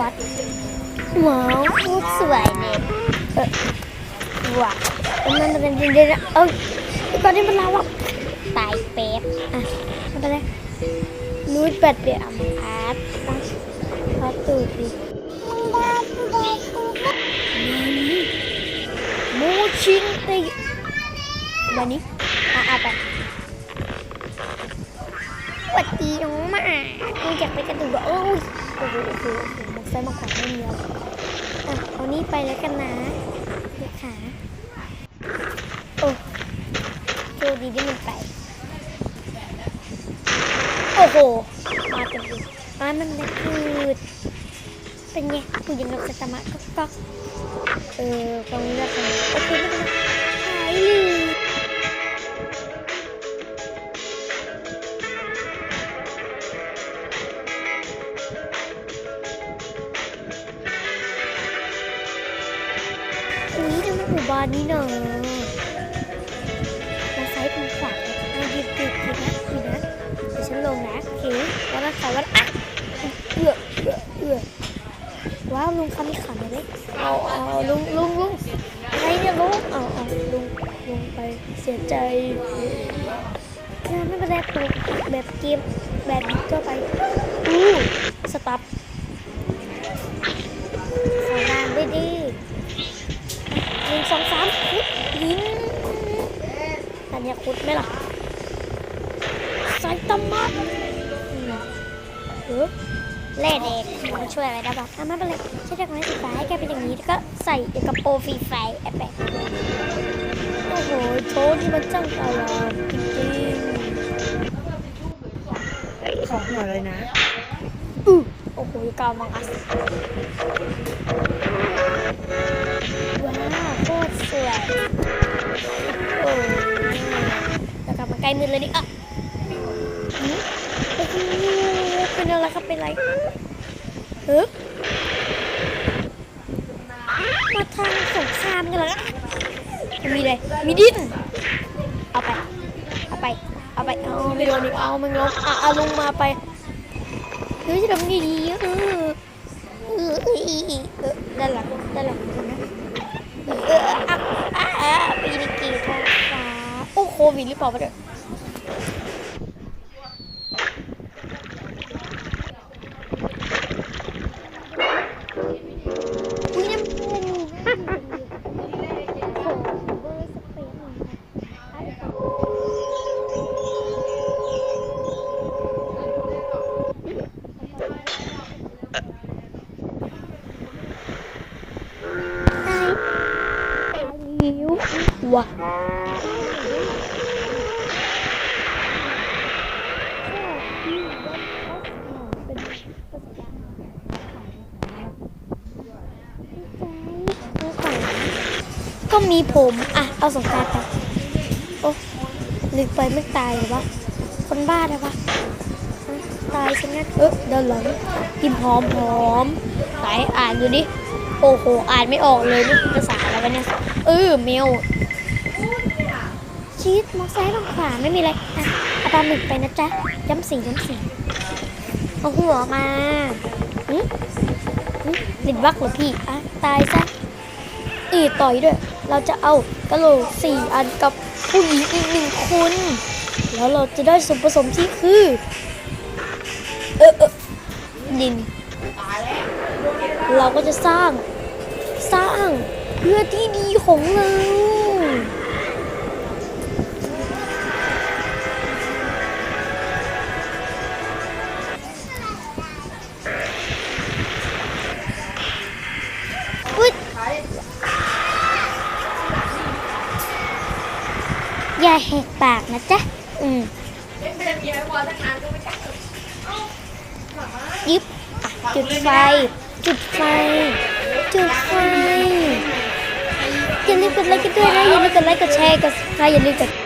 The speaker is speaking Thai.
วัดว้าวโคตรสวยเลยเออว้าวมันเป็นเดี๋ยวๆเอ้ยตอนนี้มันลาวอะตายเป๊ะอะไม่เป็นไรนูดแบดเดียมอาร์ตตั้งพอตูดดิมูชิงตีวันนี้อะอะไปสวัสดีน้องหมากูอยากไปกระดูกโอ้ย โอ้โหโอ้โหโอ้โหมันใส่มาขวางไม่มีแล้วอะเอานี่ไปแล้วกันนะเดี๋ยวขาโอ้โชคดีที่มันไป โอ้โห มาเต็มเลยมามันนะคือเป็นไงผู้หญิงนกสตามะก็ก็เออตรงนี้ล้วกันโอเคไม่เป็นไรหายเลย อุ้ยทำไมหมู่บ้านนี้เนอะมาซ้ายทางขวาเอาหยิบหยิบหยิบนะหยิบนะเดี๋ยวฉันลงนะโอเคแล้วก็เขาว่าอะเอื้อเอื้อเอื้อว้าวลุงเขามีขันเลยเอาเอาลุงลุงลุงอะไรเนี่ยลุงเอาเอาลุงลุงไปเสียใจงานไม่เป็นไรปลุกแบบเกมแบบนี้ก็ไปอู้สตับ ไหมล่ะไซตามะเออแร่แดงมันช่วยอะไรได้บ้างอะไม่เป็นไรใช้ดอกไม้สีฟ้าให้แกเป็นอย่างนี้แล้วก็ใส่กระโปรงฟรีไฟแอบแปะโอ้โหโชว์นี่มันจังอลามจริงขอหัวเลยนะอู้โอ้โหกาวมังอัสว้าวโคตรสวย กลับมาใกล้มือเลยดิอะหือโอ้โหเป็นอะไรครับเป็นอะไรเออมาทางสงครามกันเหรอมีอะไรมีดินเอาไป เอาไป เอาไป เอาไม่โดนอีกเอามันลงอะเอาลงมาไปเฮ้ยจะทำไงดีเออเออเออเออด้านหลังด้านหลังนะเออเอออะอะอะปีนิกีท้องฟ้าโอ้โควิดหรือเปล่าวะเนี่ย อุ้ยน้ำมันโอ้โหเบอร์สเปนหน่อยค่ะตายิวว่ะก็มีผม อะ เอาสงการไปโอ้ลึกไปไม่ตายเหรอวะ คนบ้าเลยวะ ตายซะงั้นเออเดินหลังพิมหอมหอมไหนอ่านดูดิ โอ้โห อ่านไม่ออกเลยนี่ภาษาอะไรวะเนี่ย เออเมลชีสมองซ้ายมองขวาไม่มีอะไรอะเอาปลาหมึกไปนะจ๊ะย้ำสีย้ำสีเอาหัวมาหึหึลินวักเหรอพี่อะตายซะอีต่อยด้วย เราจะเอากระโหลกสี่อันกับผู้หญิงอีกหนึ่งคน แล้วเราจะได้ส่วนผสมที่คือ เออเออดิน เราก็จะสร้าง สร้าง พื่อที่ดีของเราอุ๊ยอย่าแหกปากนะจ๊ะ อืมยิบจุดไฟ จุดไฟ จุดไฟ อย่าลืมกดไลค์กัน